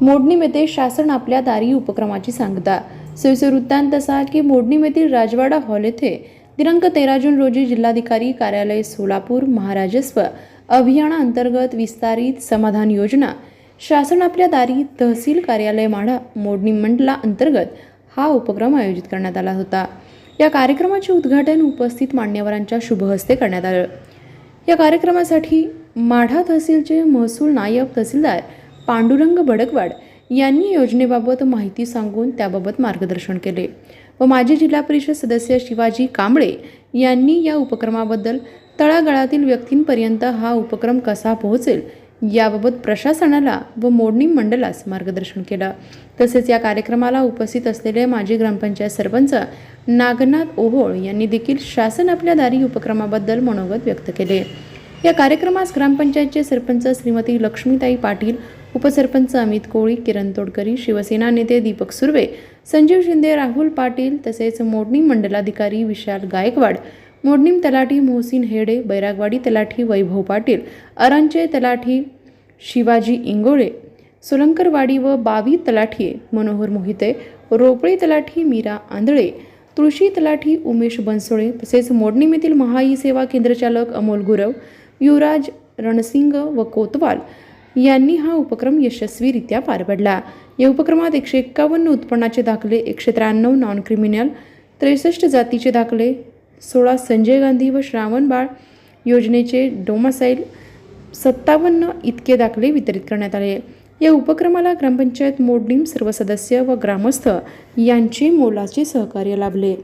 मोडणीम येथे शासन आपल्या दारी उपक्रमाची सांगता. सविस्तर वृत्तांत असा की मोडणीमेथील राजवाडा हॉल येथे दिनांक तेरा जून रोजी जिल्हाधिकारी कार्यालय सोलापूर महाराजस्व अभियानाअंतर्गत विस्तारित समाधान योजना शासन आपल्या दारी तहसील कार्यालय माढा मोडणी मंडला अंतर्गत हा उपक्रम आयोजित करण्यात आला होता. या कार्यक्रमाचे उद्घाटन उपस्थित मान्यवरांच्या शुभहस्ते करण्यात आलं. या कार्यक्रमासाठी माढा तहसीलचे महसूल नायब तहसीलदार पांडुरंग भडकवाड यांनी योजनेबाबत माहिती सांगून त्याबाबत मार्गदर्शन केले व माजी जिल्हा परिषद सदस्य शिवाजी कांबळे यांनी या उपक्रमाबद्दल तळागाळातील व्यक्तींपर्यंत हा उपक्रम कसा पोहोचेल याबाबत प्रशासनाला व मोडणी मंडळास मार्गदर्शन केलं. तसेच या कार्यक्रमाला उपस्थित असलेले माजी ग्रामपंचायत सरपंच नागनाथ ओहोळ यांनी देखील शासन आपल्या दारी उपक्रमाबद्दल मनोगत व्यक्त केले. या कार्यक्रमास ग्रामपंचायतचे सरपंच श्रीमती लक्ष्मीताई पाटील उपसरपंच अमित कोळी किरण तोडकरी शिवसेना नेते दीपक सुर्वे संजीव शिंदे राहुल पाटील तसेच मोडणी मंडलाधिकारी विशाल गायकवाड मोडणीम तलाठी मोहसिन हेडे बैरागवाडी तलाठी वैभव पाटील अरांचे तलाठी शिवाजी इंगोळे सोलंकरवाडी व बावी तलाठी मनोहर मोहिते रोपळे तलाठी मीरा आंधळे तुळशी तलाठी उमेश बनसोळे तसेच मोडणीम येथील महाई सेवा केंद्रचालक अमोल गुरव युवराज रणसिंग व कोतवाल यांनी हा उपक्रम यशस्वीरित्या पार पाडला या उपक्रमात एकशे एक्कावन्न उत्पन्नाचे दाखले एकशे त्र्याण्णव नॉन क्रिमिनल त्रेसष्ट जातीचे दाखले सोळा संजय गांधी व श्रावण बाळ योजनेचे डोमासाईल सत्तावन्न इतके दाखले वितरित करण्यात आले. या उपक्रमाला ग्रामपंचायत मोडणीम सर्व सदस्य व ग्रामस्थ यांचे मोलाचे सहकार्य लाभले.